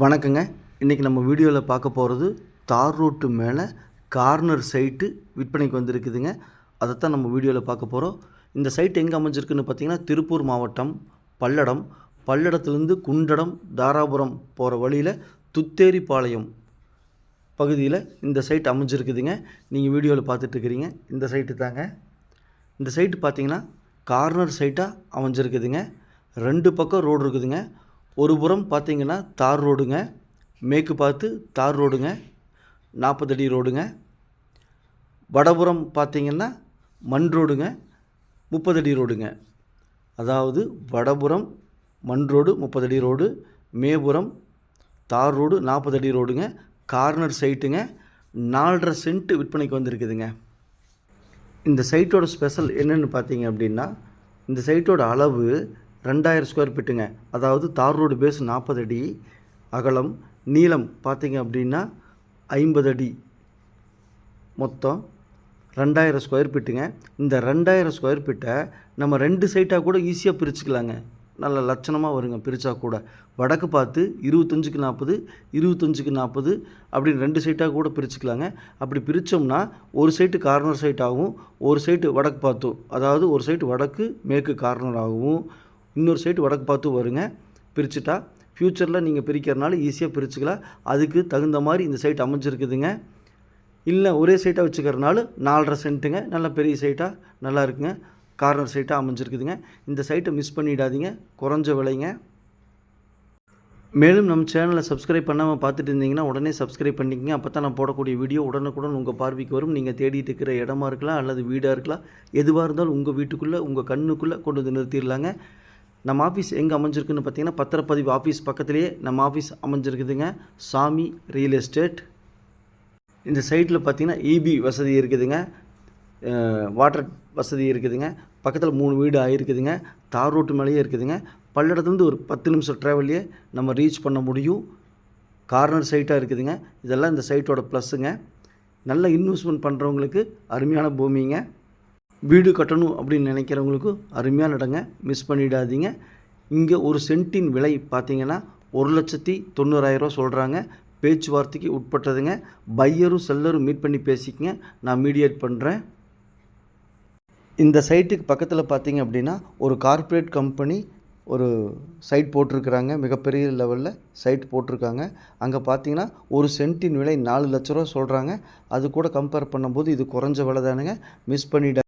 வணக்கங்க. இன்றைக்கி நம்ம வீடியோவில் பார்க்க போகிறது தார் ரோட்டு மேலே கார்னர் சைட்டு விற்பனைக்கு வந்திருக்குதுங்க. அதைத்தான் நம்ம வீடியோவில் பார்க்க போகிறோம் இந்த சைட் எங்கே அமைஞ்சிருக்குன்னு பார்த்தீங்கன்னா திருப்பூர் மாவட்டம் பல்லடம். பல்லடத்துலேருந்து குண்டடம் தாராபுரம் போகிற வழியில் துத்தேரிப்பாளையம் பகுதியில் இந்த சைட் அமைஞ்சிருக்குதுங்க. நீங்கள் வீடியோவில் பார்த்துட்ருக்கிறீங்க இந்த சைட்டு தாங்க. இந்த சைட்டு பார்த்தீங்கன்னா கார்னர் சைட்டாக அமைஞ்சிருக்குதுங்க. ரெண்டு பக்கம் ரோடு இருக்குதுங்க. ஒரு புறம் பார்த்தீங்கன்னா தார் ரோடுங்க மேற்கு பார்த்து தார் ரோடுங்க நாற்பது அடி ரோடுங்க. வடபுறம் பார்த்தீங்கன்னா மண் ரோடுங்க முப்பது அடி ரோடுங்க. அதாவது வடபுறம் மண் ரோடு முப்பது அடி ரோடு மேபுறம் தார் ரோடு நாற்பது அடி ரோடுங்க. கார்னர் சைட்டுங்க நாலரை சென்ட் விற்பனைக்கு வந்திருக்குதுங்க. இந்த சைட்டோட ஸ்பெஷல் என்னென்னு பார்த்தீங்க அப்படின்னா இந்த சைட்டோட அளவு ரெண்டாயிரம் ஸ்கொயர் ஃபீட்டுங்க அதாவது தார் ரோடு பேஸ் நாற்பது அடி அகலம் நீளம் பார்த்தீங்க அப்படின்னா ஐம்பது அடி. மொத்தம் ரெண்டாயிரம் ஸ்கொயர் ஃபீட்டுங்க இந்த ரெண்டாயிரம் ஸ்கொயர் ஃபீட்டை நம்ம ரெண்டு சைட்டாக கூட ஈஸியாக பிரிச்சுக்கலாங்க. நல்ல லட்சணமாக வருங்க பிரித்தா கூட. வடக்கு பார்த்து இருபத்தஞ்சுக்கு நாற்பது இருபத்தஞ்சுக்கு நாற்பது அப்படின்னு ரெண்டு சைட்டாக கூட பிரிச்சுக்கலாங்க. அப்படி பிரித்தோம்னா ஒரு சைட்டு கார்னர் சைட்டாகவும் ஒரு சைட்டு வடக்கு பார்த்தும். அதாவது ஒரு சைட்டு வடக்கு மேற்கு கார்னராகவும் இன்னொரு சைடு வடக்கு பார்த்து வருங்க. பிரிச்சுட்டா ஃப்யூச்சரில் நீங்கள் பிரிக்கிறனால ஈஸியாக பிரிச்சுக்கலாம். அதுக்கு தகுந்த மாதிரி இந்த சைட் அமைஞ்சிருக்குதுங்க. இல்லை ஒரே சைட்டாக வச்சுக்கிறனால நாலரை சென்ட்டுங்க நல்ல பெரிய சைட்டாக நல்லா இருக்குங்க. கார்னர் சைட்டாக அமைஞ்சிருக்குதுங்க. இந்த சைட்டை மிஸ் பண்ணிடாதீங்க. குறைஞ்ச விலைங்க. மேலும் நம்ம சேனலை சப்ஸ்கிரைப் பண்ணாமல் பார்த்துட்டு இருந்தீங்கன்னா உடனே சப்ஸ்கிரைப் பண்ணிக்கங்க. அப்போ தான் நான் போடக்கூடிய வீடியோ உடனுக்குடன் உங்கள் பார்வைக்கு வரும். நீங்கள் தேடிட்டு இருக்கிற இடமா இருக்கலாம் அல்லது வீடாக இருக்கலாம். எதுவாக இருந்தாலும் உங்கள் வீட்டுக்குள்ளே உங்கள் கண்ணுக்குள்ளே கொண்டு வந்து நிறுத்திடலாங்க. நம்ம ஆஃபீஸ் எங்கே அமைஞ்சிருக்குன்னு பார்த்தீங்கன்னா பத்திரப்பதிவு ஆஃபீஸ் பக்கத்துலேயே நம்ம ஆஃபீஸ் அமைஞ்சிருக்குதுங்க. சாமி ரியல் எஸ்டேட் இந்த சைட்டில் பார்த்தீங்கன்னா இபி வசதி இருக்குதுங்க. வாட்டர் வசதி இருக்குதுங்க. பக்கத்தில் மூணு வீடு ஆகிருக்குதுங்க தார் ரோட்டு மேலேயே இருக்குதுங்க. பல்லடத்துலேருந்து ஒரு பத்து நிமிஷம் ட்ராவல்லையே நம்ம ரீச் பண்ண முடியும். கார்னர் சைட்டாக இருக்குதுங்க. இதெல்லாம் இந்த சைட்டோட ப்ளஸ்ஸுங்க நல்ல இன்வெஸ்ட்மெண்ட் பண்ணுறவங்களுக்கு அருமையான பூமிங்க. வீடு கட்டணும் அப்படின்னு நினைக்கிறவங்களுக்கு அருமையான இடங்க மிஸ் பண்ணிடாதீங்க. இங்கே ஒரு சென்ட்டின் விலை பார்த்தீங்கன்னா ஒரு லட்சத்தி தொண்ணூறாயிரரூவா சொல்கிறாங்க பேச்சுவார்த்தைக்கு உட்பட்டதுங்க. பையரும் செல்லரும் மீட் பண்ணி பேசிக்கங்க. நான் மீடியேட் பண்ணுறேன் இந்த சைட்டுக்கு பக்கத்தில் பார்த்தீங்க அப்படின்னா ஒரு கார்ப்பரேட் கம்பெனி ஒரு சைட் போட்டிருக்கிறாங்க. மிகப்பெரிய லெவலில் சைட் போட்டிருக்காங்க. அங்கே பார்த்தீங்கன்னா ஒரு சென்ட்டின் விலை நாலு லட்ச ரூபா சொல்கிறாங்க அது கூட கம்பேர் பண்ணும்போது இது குறைஞ்ச விலை தானுங்க மிஸ் பண்ணிட